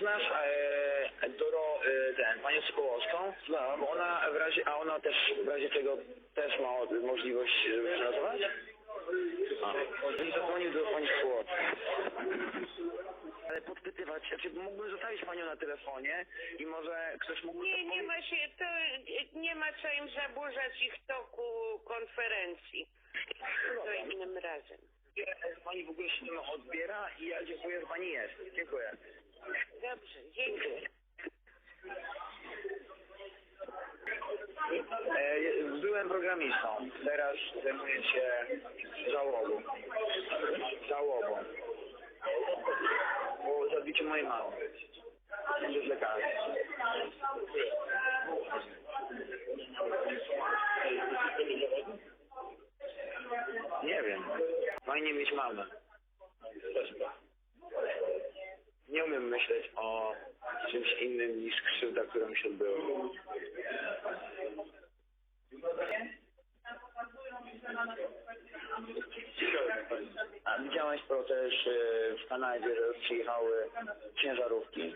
znasz e, Doro, e, ten, panią Sokołowską? Znam. Bo ona w razie, a ona też w razie czego też ma możliwość, żeby przelotować? A, zadzwonił do pani Sokołowskiej. Ale podpytywać, znaczy mógłbym zostawić panią na telefonie i może ktoś mógłby... Nie, nie ma się, to nie ma co im zaburzać ich toku konferencji. To innym razem. Pani w ogóle się odbiera i ja dziękuję, że pani jest. Dziękuję. Dobrze, dziękuję. E, byłem programistą, teraz zajmuję się żałobą. Żałobą. Po zabiciu mojej mamy. Będę lekarzem. Nie wiem. Fajnie mieć mamę. Nie umiem myśleć o czymś innym niż krzywda, która mi się odbyła. A widziałeś też e, w Kanadzie, że przyjechały ciężarówki.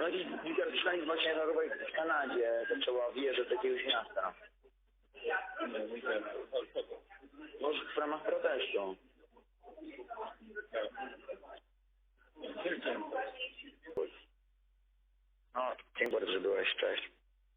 No i przyszła dwa ciężarówek w Kanadzie, zaczęła wjeżdżać do jakiegoś miasta. Może w ramach protestu. No, dziękuję że byłeś, cześć.